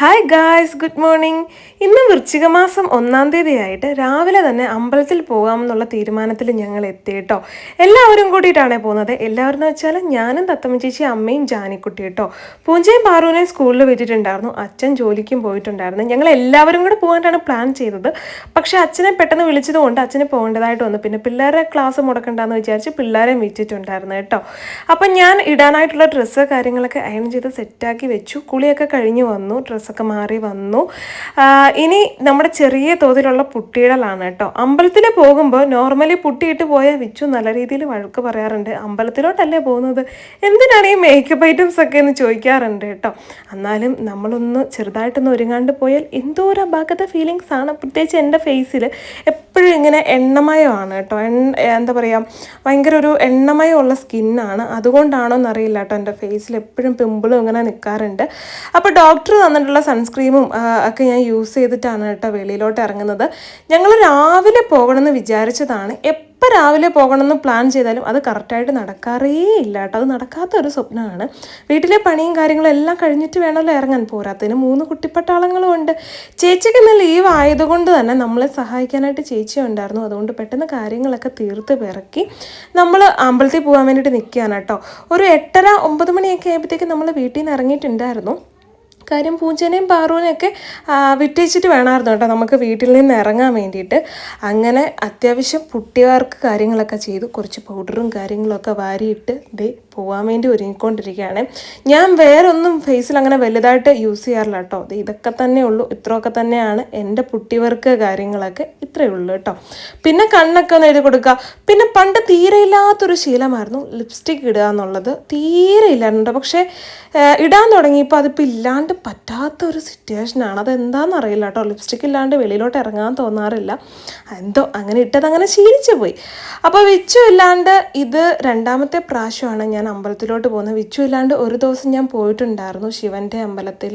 Hi guys good morning ഇന്ന് വൃശ്ചിക മാസം ഒന്നാം തീയതി ആയിട്ട് രാവിലെ തന്നെ അമ്പലത്തിൽ പോകാമെന്നുള്ള തീരുമാനത്തിൽ ഞങ്ങൾ എത്തി കേട്ടോ. എല്ലാവരും കൂടിയിട്ടാണ് പോകുന്നത്. എല്ലാവരും എന്ന് വെച്ചാൽ ഞാനും തത്തമ്മ ചേച്ചി അമ്മയും ജാനിക്കുട്ടി കേട്ടോ. പൂഞ്ചയും പാറുവിനെയും സ്കൂളിൽ വിട്ടിട്ടുണ്ടായിരുന്നു. അച്ഛൻ ജോലിക്കും പോയിട്ടുണ്ടായിരുന്നു. ഞങ്ങൾ എല്ലാവരും കൂടെ പോകാനാണ് പ്ലാൻ ചെയ്തത്. പക്ഷേ അച്ഛനെ പെട്ടെന്ന് വിളിച്ചതുകൊണ്ട് അച്ഛന് പോകേണ്ടതായിട്ട് വന്നു. പിന്നെ പിള്ളേരെ ക്ലാസ് മുടക്കണ്ടെന്ന് വിചാരിച്ച് പിള്ളേരെ വിറ്റിട്ടുണ്ടായിരുന്നു കേട്ടോ. അപ്പം ഞാൻ ഇടാനായിട്ടുള്ള ഡ്രസ്സ് കാര്യങ്ങളൊക്കെ അയൺ ചെയ്ത് സെറ്റാക്കി വെച്ചു. കുളിയൊക്കെ കഴിഞ്ഞ് വന്നു. ഡ്രസ്സൊക്കെ മാറി വന്നു. ഇനി നമ്മുടെ ചെറിയ തോതിലുള്ള പുട്ടിയിടലാണ് കേട്ടോ. അമ്പലത്തിൽ പോകുമ്പോൾ നോർമലി പുട്ടിയിട്ട് പോയാൽ വിച്ചു നല്ല രീതിയിൽ വഴക്ക് പറയാറുണ്ട്. അമ്പലത്തിലോട്ടല്ലേ പോകുന്നത്? എന്തിനാണ് ഈ മേക്കപ്പ് ഐറ്റംസ് ഒക്കെ എന്ന് ചോദിക്കാറുണ്ട് കേട്ടോ. എന്നാലും നമ്മളൊന്ന് ചെറുതായിട്ടൊന്ന് ഒരുങ്ങാണ്ട് പോയാൽ എന്തോ ഒരു അപാകത ഫീലിങ്സ് ആണ്. പ്രത്യേകിച്ച് എന്റെ ഫേസിൽ എപ്പോഴും ഇങ്ങനെ എണ്ണമയമാണ് കേട്ടോ. എന്താ പറയുക ഭയങ്കര ഒരു എണ്ണമയമുള്ള സ്കിന്നാണ് അതുകൊണ്ടാണോ എന്നറിയില്ല കേട്ടോ എന്റെ ഫേസിൽ എപ്പോഴും പിമ്പിളും ഇങ്ങനെ നിൽക്കാറുണ്ട് അപ്പോൾ ഡോക്ടർ തന്നിട്ടുള്ള സൺസ്ക്രീമും ഒക്കെ ഞാൻ യൂസ് ചെയ്തിട്ടാണ് കേട്ടോ വെളിയിലോട്ട് ഇറങ്ങുന്നത്. ഞങ്ങൾ രാവിലെ പോകണമെന്ന് വിചാരിച്ചതാണ്. എപ്പോൾ രാവിലെ പോകണമെന്ന് പ്ലാൻ ചെയ്താലും അത് കറക്റ്റായിട്ട് നടക്കാറേ ഇല്ല കേട്ടോ. അത് നടക്കാത്ത ഒരു സ്വപ്നമാണ്. വീട്ടിലെ പണിയും കാര്യങ്ങളും എല്ലാം കഴിഞ്ഞിട്ട് വേണമല്ലോ ഇറങ്ങാൻ. പോരാത്തതിന് മൂന്ന് കുട്ടിപ്പട്ടാളങ്ങളും ഉണ്ട്. ചേച്ചിക്ക് ഇന്ന് ലീവ് ആയതുകൊണ്ട് തന്നെ നമ്മളെ സഹായിക്കാനായിട്ട് ചേച്ചി ഉണ്ടായിരുന്നു. അതുകൊണ്ട് പെട്ടെന്ന് കാര്യങ്ങളൊക്കെ തീർത്ത് പിറക്കി നമ്മൾ അമ്പലത്തിൽ പോകാൻ വേണ്ടിയിട്ട് നിൽക്കുകയാണ് കേട്ടോ. ഒരു എട്ടര ഒമ്പത് മണിയൊക്കെ ആയപ്പോഴത്തേക്ക് നമ്മൾ വീട്ടിൽ നിന്ന് ഇറങ്ങിയിട്ടുണ്ടായിരുന്നു. കാര്യം പൂജനെയും പാറുവിനെയൊക്കെ വിട്ടേച്ചിട്ട് വേണമായിരുന്നു കേട്ടോ. നമുക്ക് വീട്ടിൽ നിന്ന് ഇറങ്ങാൻ വേണ്ടിയിട്ട്. അങ്ങനെ അത്യാവശ്യം പുട്ടിയവർക്ക് കാര്യങ്ങളൊക്കെ ചെയ്തു. കുറച്ച് പൗഡറും കാര്യങ്ങളൊക്കെ വാരിയിട്ട് ദേ പോകാൻ വേണ്ടി ഒരുങ്ങിക്കൊണ്ടിരിക്കുകയാണ്. ഞാൻ വേറെ ഒന്നും ഫേസിൽ അങ്ങനെ വലുതായിട്ട് യൂസ് ചെയ്യാറില്ല കേട്ടോ. ഇതൊക്കെ തന്നെ ഉള്ളൂ. ഇത്രയൊക്കെ തന്നെയാണ് എന്റെ പുട്ടിവർക്ക് കാര്യങ്ങളൊക്കെ ഇത്രയേ ഉള്ളൂ കേട്ടോ. പിന്നെ കണ്ണൊക്കെ ഒന്ന് എഴുതി കൊടുക്കുക. പിന്നെ പണ്ട് തീരെ ഇല്ലാത്തൊരു ശീലമായിരുന്നു ലിപ്സ്റ്റിക് ഇടുക എന്നുള്ളത്. തീരെ ഇല്ലായിരുന്നു പക്ഷേ ഇടാൻ തുടങ്ങിയപ്പോൾ അതിപ്പോൾ ഇല്ലാണ്ട് പറ്റാത്ത ഒരു സിറ്റുവേഷനാണ് അതെന്താണെന്ന് അറിയില്ല കേട്ടോ. ലിപ്സ്റ്റിക് ഇല്ലാണ്ട് വെളിയിലോട്ട് ഇറങ്ങാൻ തോന്നാറില്ല. എന്തോ അങ്ങനെ ഇട്ടത് അങ്ങനെ ശീലിച്ചു പോയി. അപ്പോൾ വിച്ചു ഇല്ലാണ്ട് ഇത് രണ്ടാമത്തെ പ്രാവശ്യമാണ് ഞാൻ അമ്പലത്തിലോട്ട് പോകുന്നത്. വിച്ചു ഇല്ലാണ്ട് ഒരു ദിവസം ഞാൻ പോയിട്ടുണ്ടായിരുന്നു ശിവന്റെ അമ്പലത്തിൽ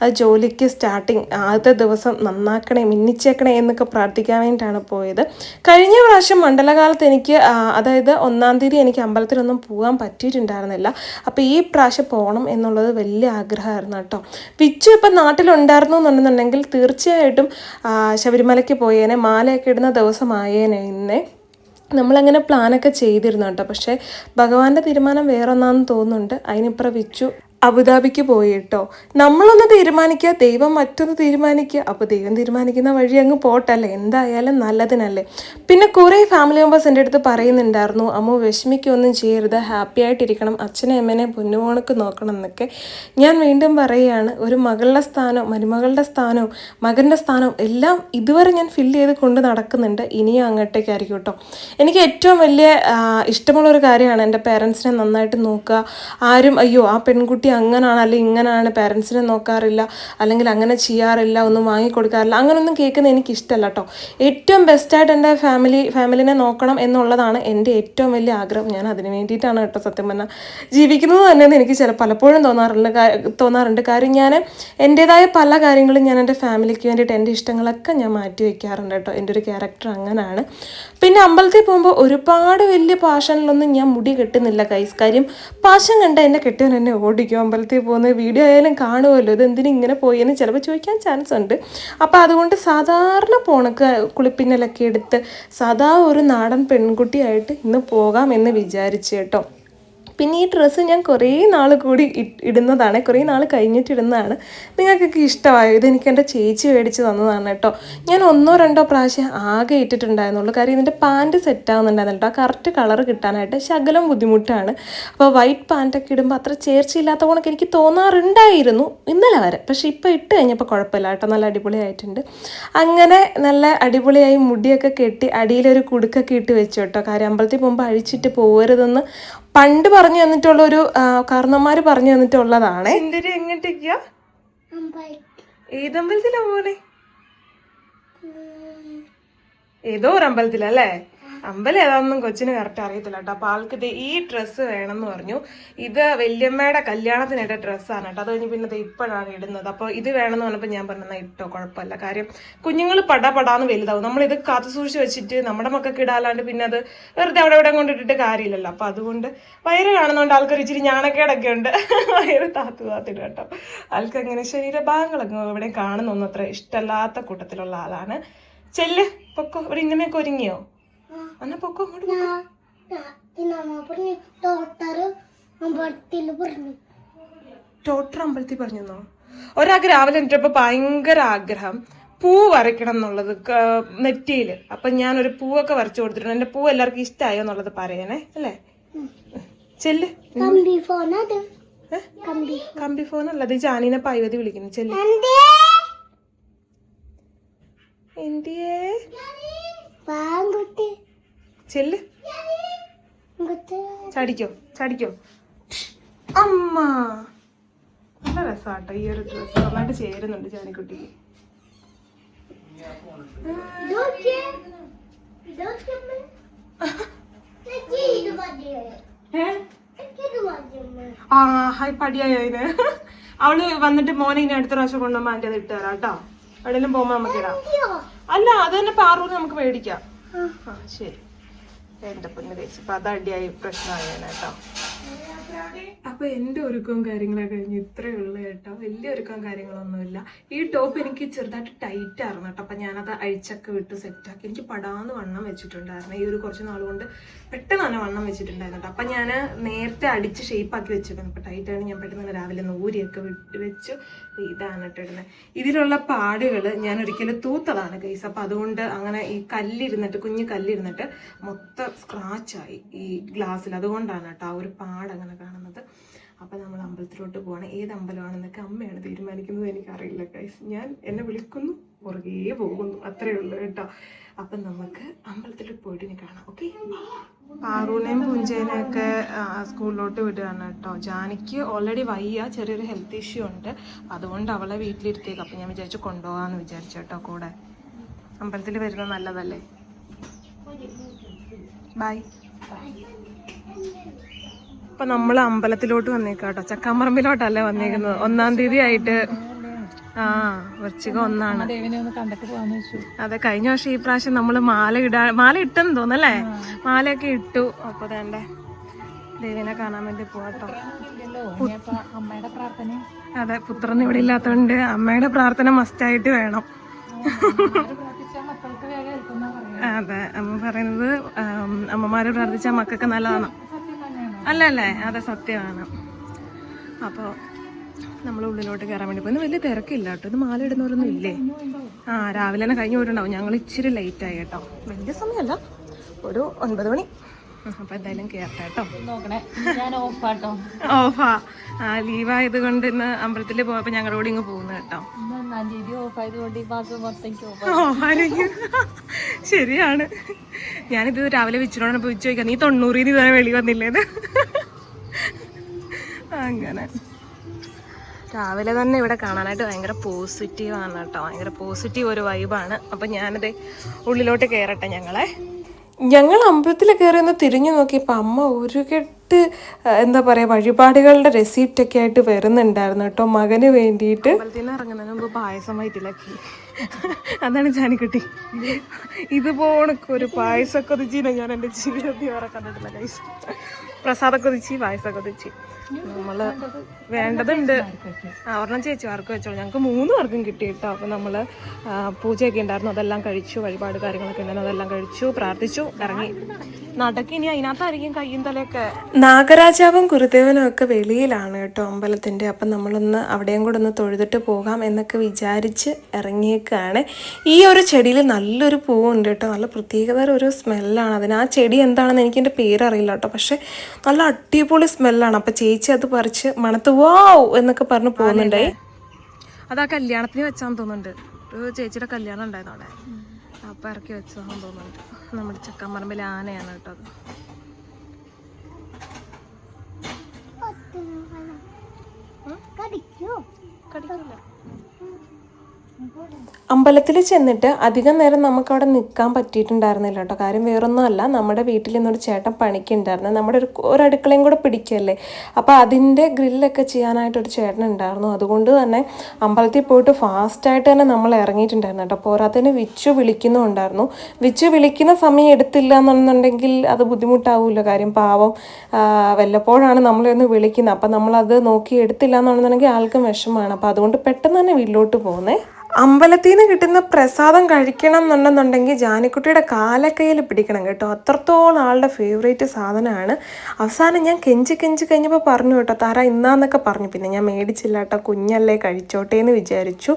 അത് ജോലിക്ക് സ്റ്റാർട്ടിങ് ആദ്യത്തെ ദിവസം നന്നാക്കണേ മിന്നിച്ചേക്കണേ എന്നൊക്കെ പ്രാർത്ഥിക്കാൻ വേണ്ടിയിട്ടാണ് പോയത്. കഴിഞ്ഞ പ്രാവശ്യം മണ്ഡലകാലത്ത് എനിക്ക് അതായത് ഒന്നാം തീയതി എനിക്ക് അമ്പലത്തിലൊന്നും പോകാൻ പറ്റിയിട്ടുണ്ടായിരുന്നില്ല. അപ്പോൾ ഈ പ്രാവശ്യം പോകണം എന്നുള്ളത് വലിയ ആഗ്രഹമായിരുന്നു കേട്ടോ. വിച്ചു ഇപ്പം നാട്ടിലുണ്ടായിരുന്നു എന്നുണ്ടെന്നുണ്ടെങ്കിൽ തീർച്ചയായിട്ടും ശബരിമലയ്ക്ക് പോയേനെ മാലയൊക്കെ ഇടുന്ന ദിവസമായേനെ ഇന്നേ. നമ്മളങ്ങനെ പ്ലാനൊക്കെ ചെയ്തിരുന്നു കേട്ടോ. പക്ഷേ ഭഗവാന്റെ തീരുമാനം വേറൊന്നാന്ന് തോന്നുന്നുണ്ട്. അതിനിപ്പുറം വിച്ചു അബുദാബിക്ക് പോയി കേട്ടോ. നമ്മളൊന്ന് തീരുമാനിക്കുക ദൈവം മറ്റൊന്ന് തീരുമാനിക്കുക. അപ്പോൾ ദൈവം തീരുമാനിക്കുന്ന വഴി അങ്ങ് പോട്ടല്ലേ? എന്തായാലും നല്ലതിനല്ലേ. പിന്നെ കുറേ ഫാമിലി മെമ്പേഴ്സ് എന്റെ അടുത്ത് പറയുന്നുണ്ടായിരുന്നു അമ്മ വിഷമിക്കൊന്നും ചെയ്യരുത്. ഹാപ്പി ആയിട്ടിരിക്കണം. അച്ഛനെ അമ്മേനെ പൊന്നുമോണക്ക് നോക്കണം എന്നൊക്കെ. ഞാൻ വീണ്ടും പറയുകയാണ് ഒരു മകളുടെ സ്ഥാനവും മരുമകളുടെ സ്ഥാനവും മകന്റെ സ്ഥാനവും എല്ലാം ഇതുവരെ ഞാൻ ഫില്ല് ചെയ്ത് കൊണ്ട് നടക്കുന്നുണ്ട്. ഇനിയും അങ്ങോട്ടേക്കായിരിക്കും കേട്ടോ. എനിക്ക് ഏറ്റവും വലിയ ഇഷ്ടമുള്ള ഇഷ്ടമുള്ളൊരു കാര്യമാണ് എന്റെ പേരൻസിനെ നന്നായിട്ട് നോക്കുക. ആരും അയ്യോ ആ പെൺകുട്ടി അങ്ങനാണ് അല്ലെങ്കിൽ ഇങ്ങനാണ് പേരൻസിനെ നോക്കാറില്ല അല്ലെങ്കിൽ അങ്ങനെ ചെയ്യാറില്ല ഒന്നും വാങ്ങിക്കൊടുക്കാറില്ല അങ്ങനൊന്നും കേൾക്കുന്നത് എനിക്ക് ഇഷ്ടമല്ല കേട്ടോ ഏറ്റവും ബെസ്റ്റായിട്ട് എന്റെ ഫാമിലി ഫാമിലിനെ നോക്കണം എന്നുള്ളതാണ് എന്റെ ഏറ്റവും വലിയ ആഗ്രഹം. ഞാൻ അതിന് വേണ്ടിയിട്ടാണ് കേട്ടോ സത്യം പറഞ്ഞാൽ ജീവിക്കുന്നത് തന്നെയെന്ന് എനിക്ക് ചില പലപ്പോഴും തോന്നാറുണ്ട് തോന്നാറുണ്ട്. കാര്യം ഞാൻ എന്റേതായ പല കാര്യങ്ങളും ഞാൻ എന്റെ ഫാമിലിക്ക് വേണ്ടിയിട്ട് എന്റെ ഇഷ്ടങ്ങളൊക്കെ ഞാൻ മാറ്റി വയ്ക്കാറുണ്ട് കേട്ടോ എന്റെ ഒരു ക്യാരക്ടർ അങ്ങനെയാണ് പിന്നെ അമ്പലത്തിൽ പോകുമ്പോൾ ഒരുപാട് വലിയ പാഷനിലൊന്നും ഞാൻ മുടി കെട്ടുന്നില്ല കൈസ് കാര്യം പാഷൻ കണ്ട എന്നെ കെട്ടിയവൻ എന്നെ ഓടിക്കും? അമ്പലത്തിൽ പോകുന്ന വീഡിയോ ആയാലും കാണുമല്ലോ ഇത് എന്തിനും ഇങ്ങനെ പോയി എന്ന് ചിലപ്പോൾ ചോദിക്കാൻ ചാൻസ് ഉണ്ട്. അപ്പോൾ അതുകൊണ്ട് സാധാരണ പോണക്ക് കുളിപ്പിന്നലൊക്കെ എടുത്ത് സാധാ ഒരു നാടൻ പെൺകുട്ടിയായിട്ട് ഇന്ന് പോകാം എന്ന് വിചാരിച്ചു കേട്ടോ. പിന്നെ ഈ ഡ്രസ്സ് ഞാൻ കുറേ നാൾ കൂടി ഇടുന്നതാണ് കുറേ നാൾ കഴിഞ്ഞിട്ട് ഇടുന്നതാണ്. നിങ്ങൾക്കൊക്കെ ഇഷ്ടമായോ? ഇതെനിക്ക് എന്റെ ചേച്ചി മേടിച്ച് തന്നതാണ് കേട്ടോ. ഞാൻ ഒന്നോ രണ്ടോ പ്രാവശ്യം ആകെ ഇട്ടിട്ടുണ്ടായിരുന്നുള്ളൂ. കാര്യം ഇതിന്റെ പാന്റ് സെറ്റ് ആവുന്നുണ്ടായിരുന്നു കേട്ടോ. കറക്റ്റ് കളർ കിട്ടാനായിട്ട് ശകലം ബുദ്ധിമുട്ടാണ്. അപ്പോൾ വൈറ്റ് പാന്റൊക്കെ ഇടുമ്പോൾ അത്ര ചേർച്ചയില്ലാത്ത കണക്ക് എനിക്ക് തോന്നാറുണ്ടായിരുന്നു ഇന്നലെ വരെ. പക്ഷേ ഇപ്പോൾ ഇട്ട് കഴിഞ്ഞപ്പോൾ കുഴപ്പമില്ല കേട്ടോ. നല്ല അടിപൊളിയായിട്ടുണ്ട്. അങ്ങനെ നല്ല അടിപൊളിയായി മുടിയൊക്കെ കെട്ടി അടിയിലൊരു കുടുക്കൊക്കെ ഇട്ട് വെച്ചു കേട്ടോ. കാര്യം അമ്പലത്തിൽ പോകുമ്പോൾ അഴിച്ചിട്ട് പോകരുതെന്ന് പണ്ട് പറഞ്ഞു തന്നിട്ടുള്ള ഒരു കാരണന്മാര് പറഞ്ഞു തന്നിട്ടുള്ളതാണ്. എങ്ങോട്ടേക്കാ? ഏതമ്പലത്തിലാ പോലെ ഏതോ ഒരു അമ്പലത്തിലല്ലേ അമ്പലം ഏതാണെന്നും കൊച്ചിന് കറക്റ്റ് അറിയത്തില്ല കേട്ടോ. അപ്പൊ ആൾക്ക് ഈ ഡ്രസ്സ് വേണം എന്ന് പറഞ്ഞു. ഇത് വല്യമ്മയുടെ കല്യാണത്തിനിട്ട ഡ്രസ്സാണ് കേട്ടോ. അത് കഴിഞ്ഞ് പിന്നെ ഇപ്പോഴാണ് ഇടുന്നത്. അപ്പോൾ ഇത് വേണം എന്ന് പറഞ്ഞപ്പോൾ ഞാൻ പറഞ്ഞാൽ ഇട്ടോ കുഴപ്പമില്ല. കാര്യം കുഞ്ഞുങ്ങൾ പട പടാന്ന് വലുതാവും. നമ്മൾ ഇത് കാത്തു സൂക്ഷിച്ച് വെച്ചിട്ട് നമ്മുടെ മക്കൾക്ക് ഇടാലാണ്ട് പിന്നെ അത് വെറുതെ അവിടെ ഇവിടെ കൊണ്ടിട്ടിട്ട് കാര്യമില്ലല്ലോ. അപ്പൊ അതുകൊണ്ട് വയറ് കാണുന്നതുകൊണ്ട് ആൾക്കാർ ഇച്ചിരി ഞാണക്കേടൊക്കെ ഉണ്ട്. വയറ് താത്തു താത്തിട്ട് കേട്ടോ. ആൾക്ക് അങ്ങനെ ശരീരഭാഗങ്ങളൊക്കെ ഇവിടെ കാണുന്നൊന്നും അത്ര ഇഷ്ടമല്ലാത്ത കൂട്ടത്തിലുള്ള ആളാണ്. ചെല്ല് പൊക്കോ. ഇവിടെ ഇങ്ങനെയൊക്കെ ഒരുങ്ങിയോ? എന്നാ പൊക്കോ അങ്ങോട്ട് പറഞ്ഞു ഡോക്ടർ അമ്പലത്തിൽ പറഞ്ഞു. ഡോക്ടർ അമ്പലത്തിൽ പറഞ്ഞോ ഒരാൾക്ക് രാവിലെ എണീറ്റപ്പോ ഭയങ്കര ആഗ്രഹം. പൂ വരയ്ക്കണം എന്നുള്ളത് നെറ്റിയിൽ നെറ്റിയിൽ. അപ്പൊ ഞാൻ ഒരു പൂവൊക്കെ വരച്ചു കൊടുത്തിട്ടുണ്ട്. എന്റെ പൂ എല്ലാവർക്കും ഇഷ്ടമായോ എന്നുള്ളത് പറയണേ അല്ലേ? ചെല്ല്. കമ്പി ഫോൺ. അല്ലത് അല്ല അത് ജാനീനെ പൈവതി വിളിക്കുന്നു. ചെല്ല്. എന്തേ? എന്തിയേ? വാങ്കുട്ടി ചെല്ല്. ചടിക്കോ ചടിക്കോ. അമ്മ. നല്ല രസാട്ടോ ഈ ഒരു ഡ്രസ് നന്നായിട്ട് ചേരുന്നുണ്ട് ജാനിക്കുട്ടിക്ക് അമ്മ. ആ ഹായ് പടിയായോ അതിന് അവൾ വന്നിട്ട് മോനെ ഇനി അടുത്ത പ്രാവശ്യം കൊണ്ടുപോകുമ്പോ അതിന്റെ അത് ഇട്ട് തരാം കേട്ടോ. എവിടെയെങ്കിലും പോകുമ്പോ നമുക്ക് ഇടാം. അല്ല അത് തന്നെ പാറൂര് നമുക്ക് മേടിക്കാം. ആ ശരി. എന്റെ പൊന്ന് തേച്ച് അപ്പൊ അത് അടിയായി കേട്ടോ. അപ്പൊ എന്റെ ഒരുക്കവും കാര്യങ്ങളൊക്കെ കഴിഞ്ഞ് ഇത്രയേ ഉള്ളൂ കേട്ടോ. വലിയ ഒരുക്കവും കാര്യങ്ങളൊന്നുമില്ല. ഈ ടോപ്പ് എനിക്ക് ചെറുതായിട്ട് ടൈറ്റ് ആയിരുന്നു കേട്ടോ. അപ്പൊ ഞാനത് അഴിച്ചൊക്കെ വിട്ട് സെറ്റാക്കി എനിക്ക് പടാന്ന് വണ്ണം വെച്ചിട്ടുണ്ടായിരുന്നു. ഈ ഒരു കുറച്ച് നാളുകൊണ്ട് കൊണ്ട് പെട്ടെന്ന് തന്നെ വണ്ണം വെച്ചിട്ടുണ്ടായിരുന്നു അപ്പൊ ഞാൻ നേരത്തെ അടിച്ച് ഷേപ്പ് ആക്കി വെച്ചിരുന്നു ടൈറ്റ് ആണ്. ഞാൻ പെട്ടെന്ന് രാവിലെ നൂരിയൊക്കെ വിട്ട് വെച്ചു. ഇതാണ് കേട്ടോ ഇടുന്നത് ഇതിലുള്ള പാടുകൾ ഞാൻ ഒരിക്കലും തൂത്തതാണ് കേസ് അപ്പം അതുകൊണ്ട് അങ്ങനെ ഈ കല്ലിരുന്നിട്ട് കുഞ്ഞു കല്ലിരുന്നിട്ട് മൊത്തം സ്ക്രാച്ചായി ഈ ഗ്ലാസ്സിൽ അതുകൊണ്ടാണ് കേട്ടോ ആ ഒരു പാട് അങ്ങനെ കാണുന്നത്. അപ്പം നമ്മൾ അമ്പലത്തിലോട്ട് പോകണം ഏത് അമ്പലമാണെന്നൊക്കെ അമ്മയാണ് തീരുമാനിക്കുന്നത് എനിക്കറിയില്ല കേസ് ഞാൻ എന്നെ വിളിക്കുന്നു പുറകേ പോകുന്നു. അത്രയേ ഉള്ളൂ കേട്ടോ. അപ്പം നമുക്ക് അമ്പലത്തിൽ പോയിട്ട് ഇനി കാണാം. ഓക്കെ പാറൂനെയും പൂഞ്ചേനെ ഒക്കെ സ്കൂളിലോട്ട് വിടുകയാണ് കേട്ടോ. ജാനിക്ക് ഓൾറെഡി വയ്യ ചെറിയൊരു ഹെൽത്ത് ഇഷ്യൂ ഉണ്ട്. അതുകൊണ്ട് അവളെ വീട്ടിലിരുത്തിയേക്ക്. അപ്പം ഞാൻ വിചാരിച്ചു കൊണ്ടുപോകാമെന്ന് വിചാരിച്ചു കേട്ടോ കൂടെ. അമ്പലത്തിൽ വരുന്നത് നല്ലതല്ലേ? ബൈ ഇപ്പം നമ്മൾ അമ്പലത്തിലോട്ട് വന്നേക്കാം കേട്ടോ. ചക്കാമ്പറമ്പിലോട്ടല്ലേ വന്നേക്കുന്നത്? ഒന്നാം തീയതി ആയിട്ട് ആ വൃശ്ചികം ഒന്നാണ്. അതെ കഴിഞ്ഞ വർഷം ഈ പ്രാവശ്യം നമ്മൾ മാല ഇടാ മാല ഇട്ടെന്ന് തോന്നല്ലേ മാലയൊക്കെ ഇട്ടു. അപ്പൊ വേണ്ടേ ദേവിനെ കാണാൻ വേണ്ടി പോവാട്ടോ ഇല്ലല്ലോ അമ്മയുടെ പ്രാർത്ഥന അതെ പുത്രൻ ഇവിടെ ഇല്ലാത്തതുകൊണ്ട് അമ്മയുടെ പ്രാർത്ഥന മസ്റ്റായിട്ട് വേണം. അതെ അമ്മ പറയുന്നത് അമ്മമാരെ പ്രാർത്ഥിച്ചാൽ മക്കൾക്ക് നല്ലതാണ്. അല്ലല്ലേ? അതെ സത്യമാണ്. അപ്പോൾ നമ്മൾ ഉള്ളിലോട്ട് കയറാൻ വേണ്ടി പോയി. വലിയ തിരക്കില്ല കേട്ടോ. ഇത് മാല ഇടുന്നവരൊന്നും ഇല്ലേ? ആ രാവിലെ തന്നെ കഴിഞ്ഞ് പോയിട്ടുണ്ടാവും. ഞങ്ങൾ ഇച്ചിരി ലേറ്റ് ആയി കേട്ടോ. വലിയ സമയമല്ല. ഒരു ഒൻപത് മണി. അപ്പൊ എന്തായാലും കയറട്ടെ കേട്ടോ. ഓഫാ ആ. ലീവായത് കൊണ്ട് ഇന്ന് അമ്പലത്തിൽ പോയപ്പോ ഞങ്ങളുടെ കൂടെ ഇങ്ങ് പോകുന്നു കേട്ടോ. ശരിയാണ്. ഞാനിത് രാവിലെ വെച്ചിട്ടോടെ പോയി ചോദിക്കാം നീ തൊണ്ണൂറിന് ഇതുവരെ വെളി വന്നില്ലേന്ന്? അങ്ങനെ. രാവിലെ തന്നെ ഇവിടെ കാണാനായിട്ട് ഭയങ്കര പോസിറ്റീവ് ആണ് കേട്ടോ. ഭയങ്കര പോസിറ്റീവ് ഒരു വൈബാണ് അപ്പം ഞാനത് ഉള്ളിലോട്ട് കയറട്ടെ ഞങ്ങളെ. ഞങ്ങൾ അമ്പലത്തിൽ കയറി ഒന്ന് തിരിഞ്ഞു നോക്കിയപ്പോൾ അമ്മ ഒരു കെട്ട് എന്താ പറയുക വഴിപാടുകളുടെ റെസിപ്റ്റ് ഒക്കെ ആയിട്ട് വരുന്നുണ്ടായിരുന്നു കേട്ടോ മകന് വേണ്ടിയിട്ട്. അമ്പലത്തിൽ നിന്ന് ഇറങ്ങുന്നതിന് മുമ്പ് പായസം വയറ്റിലാക്കി. അതാണ് ജാനിക്കുട്ടി. ഇത് പോണക്ക് ഒരു പായസ കൊതിച്ചിനെ ഞാൻ എന്റെ ജീവിതത്തിൽ വേറെ കണ്ടിട്ടില്ല കൈസ് പ്രസാദ കൊതിച്ചി നമ്മൾ വേണ്ടതുണ്ട്. ആ ഒരെണ്ണം ചേച്ചി ആർക്ക് വെച്ചോളൂ. ഞങ്ങൾക്ക് മൂന്ന് പേർക്കും കിട്ടി കേട്ടോ അപ്പോൾ നമ്മൾ പൂജയൊക്കെ ഉണ്ടായിരുന്നു. അതെല്ലാം കഴിച്ചു വഴിപാട് കാര്യങ്ങളൊക്കെ ഉണ്ടായിരുന്നു. അതെല്ലാം കഴിച്ചു പ്രാർത്ഥിച്ചു ഇറങ്ങി നടക്കി ഇനി അതിനകത്തായിരിക്കും കയ്യും തലയൊക്കെ. നാഗരാജാവും ഗുരുദേവനും ഒക്കെ വെളിയിലാണ് കേട്ടോ അമ്പലത്തിന്റെ. അപ്പം നമ്മളൊന്ന് അവിടെയും കൂടെ ഒന്ന് തൊഴുതിട്ട് പോകാം എന്നൊക്കെ വിചാരിച്ച് ഇറങ്ങിയേക്കാണ്. ഈ ഒരു ചെടിയിൽ നല്ലൊരു പൂവുണ്ട് കേട്ടോ. നല്ല പ്രത്യേകതര ഒരു സ്മെല്ലാണ്. അതിന് ആ ചെടി എന്താണെന്ന് എനിക്ക് എന്റെ പേരറിയില്ല കേട്ടോ. പക്ഷെ നല്ല അടിപൊളി സ്മെല്ലാണ്. അപ്പം ചേച്ചി അത് പറിച്ച് മണത്ത് വാവ് എന്നൊക്കെ പറഞ്ഞ് പോകുന്നുണ്ടായി. അതാ കല്യാണത്തിന് വെച്ചാന്ന് തോന്നുന്നുണ്ട്. ഒരു ചേച്ചിയുടെ കല്യാണം ഉണ്ടായിരുന്നു അവിടെ. അപ്പം ഇറക്കി വെച്ചതാണെന്ന് തോന്നുന്നുണ്ട്. നമ്മുടെ ചക്കമ്പറമ്പിലെ ആനയാണ് കേട്ടോ അത്. കടിക്കോ. കടിക്കില്ല. അമ്പലത്തിൽ ചെന്നിട്ട് അധികം നേരം നമുക്ക് അവിടെ നിൽക്കാൻ പറ്റിയിട്ടുണ്ടായിരുന്നില്ല കേട്ടോ. കാര്യം വേറൊന്നുമല്ല നമ്മുടെ വീട്ടിൽ നിന്നൊരു ചേട്ടൻ പണിക്കുണ്ടായിരുന്നു. നമ്മുടെ ഒരു അടുക്കളയും കൂടെ പിടിക്കല്ലേ അപ്പോൾ അതിന്റെ ഗ്രില്ലൊക്കെ ചെയ്യാനായിട്ടൊരു ചേട്ടൻ ഉണ്ടായിരുന്നു. അതുകൊണ്ട് തന്നെ അമ്പലത്തിൽ പോയിട്ട് ഫാസ്റ്റായിട്ട് തന്നെ നമ്മൾ ഇറങ്ങിയിട്ടുണ്ടായിരുന്നു കേട്ടോ. പോരാത്തതിന് വിച്ചു വിളിക്കുന്നുണ്ടായിരുന്നു വിച്ചു വിളിക്കുന്ന സമയം എടുത്തില്ല എന്നുണ്ടെങ്കിൽ അത് ബുദ്ധിമുട്ടാവുമല്ലോ കാര്യം പാവം വല്ലപ്പോഴാണ് നമ്മളൊന്ന് വിളിക്കുന്നത്. അപ്പം നമ്മളത് നോക്കി എടുത്തില്ല എന്നുണ്ടെന്നുണ്ടെങ്കിൽ ആൾക്കും വിഷമമാണ്. അപ്പോൾ അതുകൊണ്ട് പെട്ടെന്ന് തന്നെ വീട്ടിലോട്ട് പോകുന്നേ അമ്പലത്തിൽ നിന്ന് കിട്ടുന്ന പ്രസാദം കഴിക്കണം എന്നുണ്ടെന്നുണ്ടെങ്കിൽ ജാനിക്കുട്ടിയുടെ കാലക്കയ്യിൽ പിടിക്കണം കേട്ടോ. അത്രത്തോളം ആളുടെ ഫേവറേറ്റ് സാധനമാണ്. അവസാനം ഞാൻ കെഞ്ചി കെഞ്ചി കഴിഞ്ഞപ്പോൾ പറഞ്ഞു കേട്ടോ താര ഇന്നാന്നൊക്കെ പറഞ്ഞു. പിന്നെ ഞാൻ മേടിച്ചില്ല കേട്ടോ കുഞ്ഞല്ലേ കഴിച്ചോട്ടെ എന്ന് വിചാരിച്ചു.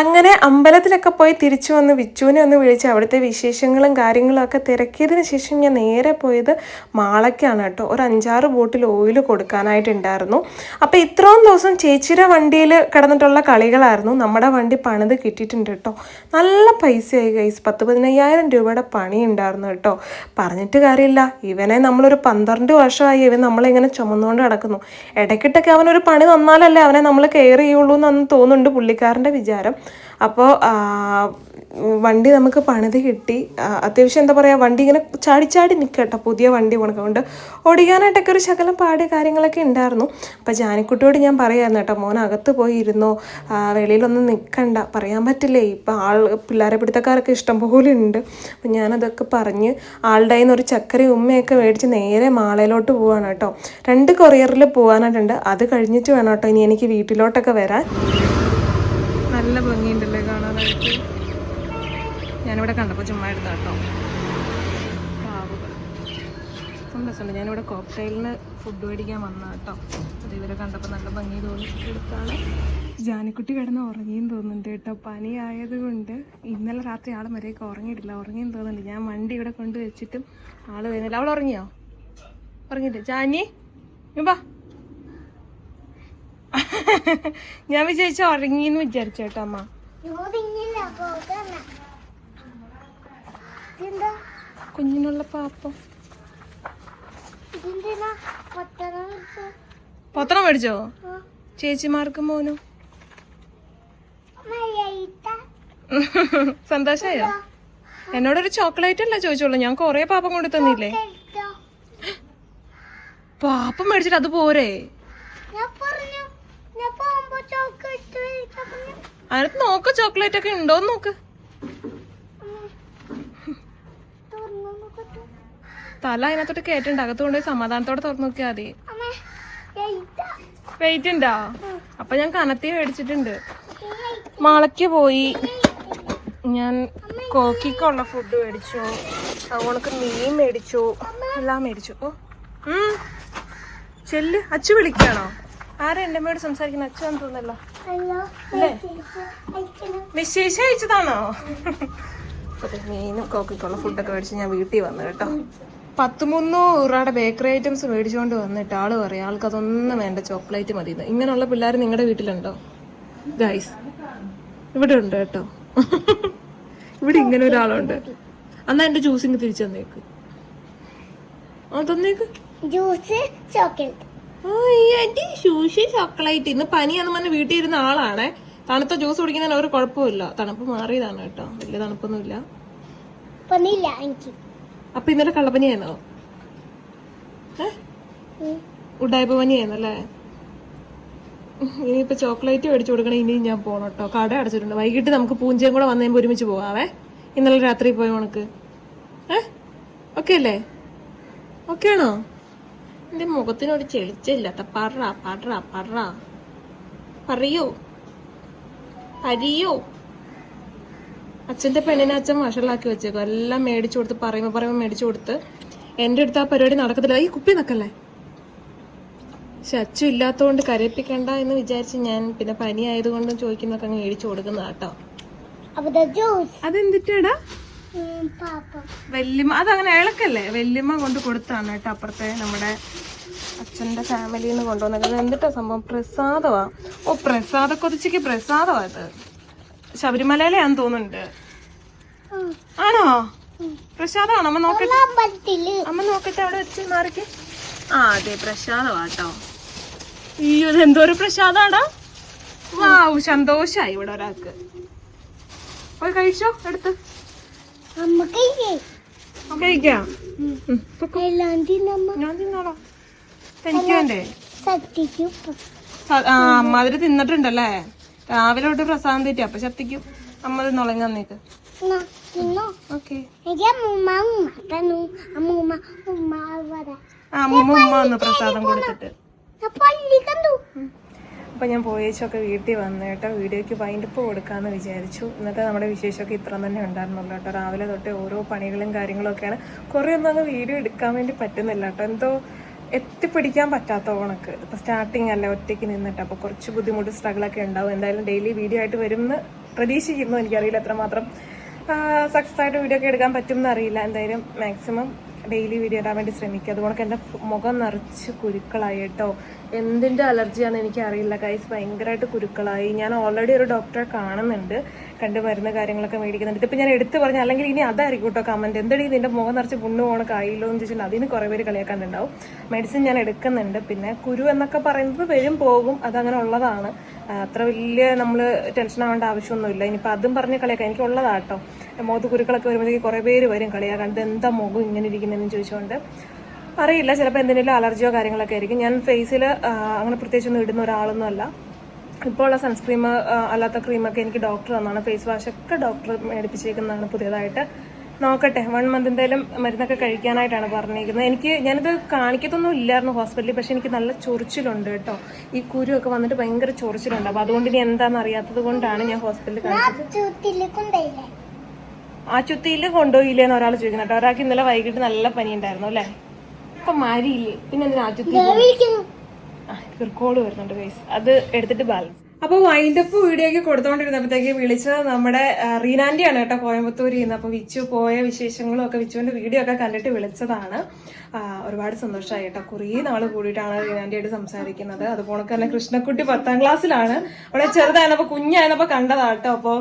അങ്ങനെ അമ്പലത്തിലൊക്കെ പോയി തിരിച്ചു വന്ന് വിച്ചുവിനെ ഒന്ന് വിളിച്ച് അവിടുത്തെ വിശേഷങ്ങളും കാര്യങ്ങളും ഒക്കെ തിരക്കിയതിന് ശേഷം ഞാൻ നേരെ പോയത് മാളയ്ക്കാണ് കേട്ടോ. ഒരു അഞ്ചാറ് ബോട്ടിൽ ഓയിൽ കൊടുക്കാനായിട്ടുണ്ടായിരുന്നു. അപ്പോൾ ഇത്രയും ദിവസം ചേച്ചിയുടെ വണ്ടിയിൽ കിടന്നിട്ടുള്ള കളികളായിരുന്നു. നമ്മുടെ വണ്ടി പണിത് കിട്ടിയിട്ടുണ്ട് കേട്ടോ. നല്ല പൈസയായി കൈസ് പത്ത് പതിനയ്യായിരം രൂപയുടെ പണി ഉണ്ടായിരുന്നു കേട്ടോ. പറഞ്ഞിട്ട് കാര്യമില്ല. ഇവനെ നമ്മളൊരു പന്ത്രണ്ട് വർഷമായി ഇവൻ നമ്മളിങ്ങനെ ചുമന്നുകൊണ്ട് കിടക്കുന്നു ഇടയ്ക്കിട്ടൊക്കെ അവനൊരു പണി തന്നാലല്ലേ അവനെ നമ്മൾ കെയർ ചെയ്യുള്ളൂ എന്നൊന്നും തോന്നുന്നുണ്ട് പുള്ളിക്കാരന്റെ വിചാരം. അപ്പോൾ വണ്ടി നമുക്ക് പണിത് കിട്ടി. അത്യാവശ്യം എന്താ പറയുക വണ്ടി ഇങ്ങനെ ചാടി ചാടി നിൽക്കട്ടോ പുതിയ വണ്ടി കൊണ്ട് ഓടിക്കാനായിട്ടൊക്കെ ഒരു ശകലം പാടിയ കാര്യങ്ങളൊക്കെ ഉണ്ടായിരുന്നു. അപ്പോൾ ജാനിക്കുട്ടിയോട് ഞാൻ പറയായിരുന്നു കേട്ടോ മോൻ അകത്ത് പോയി ഇരുന്നോ. വെളിയിലൊന്നും നിൽക്കണ്ട പറയാൻ പറ്റില്ലേ? ഇപ്പം ആൾ പിള്ളേരെ പിടുത്തക്കാരൊക്കെ ഇഷ്ടംപോലെ ഉണ്ട്. അപ്പം ഞാനതൊക്കെ പറഞ്ഞ് ആളുടെ കയ്യിൽ നിന്ന് ഒരു ചക്കര ഉമ്മയൊക്കെ മേടിച്ച് നേരെ മാളയിലോട്ട് പോവാണ് കേട്ടോ. രണ്ട് കൊറിയറിൽ പോകാനായിട്ടുണ്ട് അത് കഴിഞ്ഞിട്ട് വേണം കേട്ടോ ഇനി എനിക്ക് വീട്ടിലോട്ടൊക്കെ വരാൻ. നല്ല ഭംഗിയുണ്ടല്ലേ കാണാനായിട്ട്? ഞാനിവിടെ കണ്ടപ്പോൾ ചുമ്മാ എടുത്താ കേട്ടോ പ്രാവുകൾ രസമുണ്ട്. ഞാനിവിടെ കോക്ടൈലിന് ഫുഡ് മേടിക്കാൻ വന്ന കേട്ടോ അത് ഇവരെ കണ്ടപ്പോൾ നല്ല ഭംഗി തോന്നിയെടുത്താണ് ജാനിക്കുട്ടി കിടന്ന് ഉറങ്ങിയും തോന്നുന്നുണ്ട് കേട്ടോ. പനിയായത് കൊണ്ട് ഇന്നലെ രാത്രി ആൾ വരെയൊക്കെ ഉറങ്ങിയിട്ടില്ല. ഉറങ്ങിയും തോന്നുന്നുണ്ട്. ഞാൻ വണ്ടി ഇവിടെ കൊണ്ട് വെച്ചിട്ടും ആൾ വരുന്നില്ല. അവൾ ഉറങ്ങിയോ? ഉറങ്ങിയില്ല? ജാനി വാ. ഞാൻ വിചാരിച്ച ഉറങ്ങിന്ന് വിചാരിച്ചു കേട്ടോ അമ്മ. കുഞ്ഞിനുള്ള പാപ്പം പത്രം മേടിച്ചോ? ചേച്ചിമാർക്കും മോനും. സന്തോഷായോ? എന്നോടൊരു ചോക്ലേറ്റ് അല്ല ചോദിച്ചോളൂ ഞാൻ കൊറേ പാപ്പം കൊണ്ടു തന്നില്ലേ? പാപ്പം മേടിച്ചിട്ട് അത് പോരെ? അതിനകത്ത് നോക്ക് ചോക്ലേറ്റ് ഒക്കെ ഉണ്ടോന്ന് നോക്ക് തുറന്നു നോക്കട്ടെ തല അതിനകത്തോട്ട് കേട്ടുണ്ട് അകത്തു കൊണ്ടുപോയി സമാധാനത്തോടെ തുറന്നു നോക്കിയാ മതി. വെയിറ്റ്. ഉണ്ടോ? അപ്പൊ ഞാൻ കനത്തി മേടിച്ചിട്ടുണ്ട്. മാളയ്ക്ക് പോയി. ഞാൻ കോക്കിക്കുള്ള ഫുഡ് മേടിച്ചു. അതുകൊണ്ട് മീൻ മേടിച്ചു. എല്ലാം മേടിച്ചു. ഓ. ചെല്ല്. അച്ചു വിളിക്കാണോ? ആരാ എന്റെ അമ്മയോട് സംസാരിക്കുന്ന? അച്ഛൻ തോന്നല്ലോ ഹലോ അയക്കണം? വിശേഷം അയച്ചതാണോ? മീനും കോക്കിക്കുള്ള ഫുഡൊക്കെ മേടിച്ച് ഞാൻ വീട്ടിൽ വന്നു കേട്ടോ. പത്ത് മുന്നൂറ് രൂപയുടെ ബേക്കറി ഐറ്റംസ് മേടിച്ചുകൊണ്ട് വന്നിട്ട് ആൾ പറയാം ആൾക്ക് അതൊന്നും വേണ്ട ചോക്ലേറ്റ് മതി ഇങ്ങനെയുള്ള പിള്ളേർ നിങ്ങളുടെ വീട്ടിലുണ്ടോ? ഗൈസ് ഇവിടെ ഉണ്ട് കേട്ടോ. ഇവിടെ ഇങ്ങനെ ഒരാളുണ്ട്. അന്നാ എന്റെ ജ്യൂസിങ് തിരിച്ചു തന്നേക്ക്. ആ തന്നേക്ക്. ജ്യൂസ് ചോക്ലേറ്റ് ചോക്ലേറ്റ് ഇന്ന് പനിയാന്ന് പറഞ്ഞ വീട്ടിൽ ഇരുന്ന ആളാണേ. തണുത്ത ജ്യൂസ് കുടിക്കുന്നതിന് ഒരു കുഴപ്പമില്ല തണുപ്പ് മാറിയതാണ് കേട്ടോ. വലിയ തണുപ്പൊന്നുമില്ല. പനിയില്ല എനിക്ക്. അപ്പൊ ഇന്നലെ കള്ളപ്പനിയായിരുന്നോ? ഉഡായ്പ പനിയായിരുന്നല്ലേ ഇനിയിപ്പോ ചോക്ലേറ്റ് മേടിച്ചു കൊടുക്കണേ ഇനിയും ഞാൻ പോണം കേട്ടോ. കട അടച്ചിട്ടുണ്ട്. വൈകിട്ട് നമുക്ക് പൂഞ്ചയും കൂടെ വന്നു കഴിയുമ്പോൾ ഒരുമിച്ച് പോവാവേ. ഇന്നലെ രാത്രി പോയ ഉണക്ക് ഏ? ഓക്കെ അല്ലേ? ഓക്കെ ആണോ? എന്റെ മുഖത്തിനൊരു ചെളിച്ചില്ലാത്ത പറ പറ പറ. പറയോ? അരിയോ? അച്ഛന്റെ പെണ്ണിനെ അച്ഛൻ വഷളാക്കി വെച്ചേക്കും. എല്ലാം മേടിച്ചു കൊടുത്ത് പറയുമ്പോൾ പറയുമ്പോൾ മേടിച്ചു കൊടുത്ത് എന്റെ അടുത്ത് ആ പരിപാടി നടക്കത്തില്ല. ഈ കുപ്പി നിൽക്കല്ലേ പക്ഷെ അച്ഛൻ ഇല്ലാത്തതുകൊണ്ട് കരയിപ്പിക്കണ്ട എന്ന് വിചാരിച്ച് ഞാൻ പിന്നെ പനി ആയതുകൊണ്ടും ചോദിക്കുന്നൊക്കെ അങ്ങ് മേടിച്ചു കൊടുക്കുന്ന കേട്ടോ. അതെന്തിട്ടാ അതെന്തിട്ടാടാ? വല്യമ്മ അതങ്ങനെ ഇളക്കല്ലേ? വല്യമ്മ കൊണ്ട് കൊടുത്താണ് കേട്ടോ അപ്പുറത്തെ നമ്മുടെ അച്ഛന്റെ ഫാമിലിന്ന് നിന്ന് കൊണ്ടുവന്നത്. എന്തിട്ടാ സംഭവം? പ്രസാദമാ. ഓ പ്രസാദ കൊതിച്ചയ്ക്ക് പ്രസാദമാ ഇത് ശബരിമലയിലാന്ന് തോന്നുന്നുണ്ട്. ആണോ? പ്രസാദമാണോ അമ്മ നോക്കട്ടെ അമ്മ നോക്കട്ടെ അവിടെ വെച്ച് മാറിക്ക്. ആ അതെ പ്രസാദമാട്ടോ അയ്യോ എന്തോ ഒരു പ്രസാദാടാ വാവ് സന്തോഷായി ഇവിടെ ഒരാൾക്ക്. പോയി കഴിച്ചോ എടുത്ത്. കഴിക്കാം. ഞാൻ തിന്നോളാം. തനിക്ക് വേണ്ടേ ആ അമ്മ അതിൽ തിന്നിട്ടുണ്ടല്ലേ? രാവിലെ തൊട്ട് പ്രസാദം തെറ്റി. അപ്പൊ ശക്തിക്കും അമ്മ ഓക്കെ. എനിക്ക് അമ്മൂമ്മ ഉമ്മ പ്രസാദം കൊടുത്തിട്ട്. അപ്പൊ ഞാൻ പോയേച്ചൊക്കെ വീട്ടിൽ വന്നു കേട്ടോ വീഡിയോക്ക് വൈൻഡപ്പ് കൊടുക്കാന്ന് വിചാരിച്ചു. ഇന്നത്തെ നമ്മുടെ വിശേഷമൊക്കെ ഇത്ര തന്നെ ഉണ്ടായിരുന്നുള്ളൂ കേട്ടോ. രാവിലെ തൊട്ട് ഓരോ പണികളും കാര്യങ്ങളും ഒക്കെയാണ് കുറേ ഒന്നും അങ്ങ് വീഡിയോ എടുക്കാൻ വേണ്ടി പറ്റുന്നില്ല കേട്ടോ. എന്തോ എത്തിപ്പിടിക്കാൻ പറ്റാത്ത ഓണക്ക് ഇപ്പൊ സ്റ്റാർട്ടിങ് അല്ല ഒറ്റയ്ക്ക് നിന്നിട്ട്. അപ്പോൾ കുറച്ച് ബുദ്ധിമുട്ട് സ്ട്രഗിൾ ഒക്കെ ഉണ്ടാവും. എന്തായാലും ഡെയിലി വീഡിയോ ആയിട്ട് വരുമെന്ന് പ്രതീക്ഷിക്കുന്നു. എനിക്കറിയില്ല എത്രമാത്രം സക്സസ് ആയിട്ട് വീഡിയോ ഒക്കെ എടുക്കാൻ പറ്റും എന്നറിയില്ല. എന്തായാലും മാക്സിമം ഡെയിലി വീഡിയോ ഇടാൻ വേണ്ടി ശ്രമിക്കുക. അതുകൊണ്ട് എന്റെ മുഖം നിറച്ച് കുരുക്കളായി കേട്ടോ. എന്തിന്റെ അലർജിയാണെന്ന് എനിക്കറിയില്ല. കൈസ് ഭയങ്കരമായിട്ട് കുരുക്കളായി. ഞാൻ ഓൾറെഡി ഒരു ഡോക്ടറെ കാണുന്നുണ്ട്. കണ്ട് മരുന്ന് കാര്യങ്ങളൊക്കെ മേടിക്കുന്നുണ്ട്. ഇതിപ്പോൾ ഞാൻ എടുത്തു പറഞ്ഞു അല്ലെങ്കിൽ ഇനി അതായിരിക്കും കേട്ടോ കമന്റ് എന്തടി നിന്റെ മുഖം നിറച്ച് പുണ്ണു പോകണ കായില്ലോ എന്ന് ചോദിച്ചിട്ട് അതിന് കുറേ പേര് കളിയാക്കാനുണ്ടാവും. മെഡിസിൻ ഞാൻ എടുക്കുന്നുണ്ട്. പിന്നെ കുരു എന്നൊക്കെ പറയുന്നത് വരും പോകും. അതങ്ങനെ ഉള്ളതാണ്. അത്ര വലിയ നമ്മൾ ടെൻഷൻ ആവേണ്ട ആവശ്യമൊന്നുമില്ല. ഇനിയിപ്പോൾ അതും പറഞ്ഞ് കളിയാക്കാം. എനിക്കുള്ളതാട്ടോ മുഖത്ത് കുരുക്കളൊക്കെ വരുമ്പോഴത്തേക്ക് കുറേ പേര് വരും കളിയാക്കാൻ. ഇത് എന്താ മുഖം ഇങ്ങനെ ഇരിക്കുന്നതെന്ന് ചോദിച്ചുകൊണ്ട് അറിയില്ല. ചിലപ്പോൾ എന്തെങ്കിലും അലർജിയോ കാര്യങ്ങളൊക്കെ ആയിരിക്കും. ഞാൻ ഫേസിൽ അങ്ങനെ പ്രത്യേകിച്ചൊന്നും ഇടുന്ന ഒരാളൊന്നും അല്ല. ഇപ്പോൾ ഉള്ള സൺസ്ക്രീം അല്ലാത്ത ക്രീമൊക്കെ എനിക്ക് ഡോക്ടർ തന്നാണ്. ഫേസ് വാഷൊക്കെ ഡോക്ടർ മേടിപ്പിച്ചേക്കുന്നതാണ് പുതിയതായിട്ട്. നോക്കട്ടെ വൺ മന്ത് എന്തായാലും മരുന്നൊക്കെ കഴിക്കാനായിട്ടാണ് പറഞ്ഞിരിക്കുന്നത്. എനിക്ക് ഞാനിത് കാണിക്കത്തൊന്നും ഇല്ലായിരുന്നു ഹോസ്പിറ്റലിൽ പക്ഷെ എനിക്ക് നല്ല ചൊറിച്ചിലുണ്ട് കേട്ടോ. ഈ കുരു ഒക്കെ വന്നിട്ട് ഭയങ്കര ചൊറിച്ചിലുണ്ട്. അപ്പോൾ അതുകൊണ്ട് ഇനി എന്താണെന്ന് അറിയാത്തത് കൊണ്ടാണ് ഞാൻ ഹോസ്പിറ്റലിൽ കാണിച്ചത്. ആ ചുത്തിയിൽ കൊണ്ടുപോയില്ലേന്ന് ഒരാൾ ചോദിക്കുന്നു കേട്ടോ. ഒരാൾക്ക് ഇന്നലെ വൈകിട്ട് നല്ല പനി ഉണ്ടായിരുന്നു അല്ലേ? ഇപ്പൊ മരിയില്ലേ. പിന്നെ എന്തിനാ ആ ചുത്തി കോൾ വരുന്നുണ്ട് ഗൈസ് അത് എടുത്തിട്ട് ബാലൻസ് അപ്പൊ വൈൻഡപ്പ് വീഡിയോക്ക് കൊടുത്തോണ്ടിരുന്നപ്പോഴത്തേക്ക് വിളിച്ചത് നമ്മുടെ ആ, റീനാന്റിയാണ് കേട്ടോ കോയമ്പത്തൂരിൽ നിന്ന്. അപ്പൊ വിച്ചു പോയ വിശേഷങ്ങളും ഒക്കെ വിച്ചുവിന്റെ വീഡിയോ ഒക്കെ കണ്ടിട്ട് വിളിച്ചതാണ്. ഒരുപാട് സന്തോഷമായി കേട്ടോ. കുറേ നാൾ കൂടിയിട്ടാണ് റീനാന്റിയായിട്ട് സംസാരിക്കുന്നത്. അതുപോലെ തന്നെ കൃഷ്ണക്കുട്ടി പത്താം ക്ലാസ്സിലാണ്. അവിടെ ചെറുതായിരുന്നപ്പോ കുഞ്ഞായിരുന്നപ്പോ കണ്ടതാ കേട്ടോ. അപ്പൊ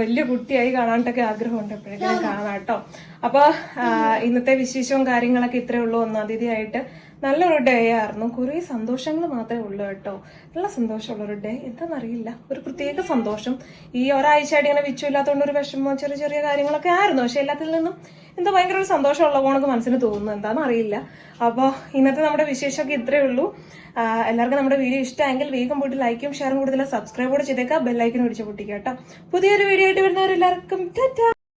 വലിയ കുട്ടിയായി കാണാനായിട്ടൊക്കെ ആഗ്രഹമുണ്ട്. എപ്പോഴെങ്കിലും കാണാം കേട്ടോ. അപ്പൊ ആ, ഇന്നത്തെ വിശേഷവും കാര്യങ്ങളൊക്കെ ഇത്രയേ ഉള്ളൂ. ഒന്നാം തീയതി ആയിട്ട് നല്ലൊരു ഡേ ആയിരുന്നു. കുറെ സന്തോഷങ്ങൾ മാത്രമേ ഉള്ളൂ കേട്ടോ. നല്ല സന്തോഷമുള്ളൊരു ഡേ എന്താണെന്നറിയില്ല ഒരു പ്രത്യേക സന്തോഷം. ഈ ഒരാഴ്ചയായിട്ട് ഇങ്ങനെ വിച്ചുമില്ലാത്തതുകൊണ്ട് ഒരു വിഷമോ ചെറിയ ചെറിയ കാര്യങ്ങളൊക്കെ ആയിരുന്നു. പക്ഷെ എല്ലാത്തിൽ നിന്നും എന്തോ ഭയങ്കര ഒരു സന്തോഷമുള്ള പോണക്ക് മനസ്സിന് തോന്നുന്നു. എന്താണെന്ന് അറിയില്ല അപ്പോൾ ഇന്നത്തെ നമ്മുടെ വിശേഷമൊക്കെ ഇത്രയേ ഉള്ളൂ. എല്ലാവർക്കും നമ്മുടെ വീഡിയോ ഇഷ്ടമെങ്കിൽ വേഗം പോയിട്ട് ലൈക്കും ഷെയറും കൂടുതൽ സബ്സ്ക്രൈബ് കൂടെ ചെയ്തേക്കാം. ബെല്ലൈക്കൻ പിടിച്ച് പൊട്ടിക്കാം കേട്ടോ. പുതിയൊരു വീഡിയോ ആയിട്ട് വരുന്നവരെല്ലാവർക്കും ടാറ്റാ!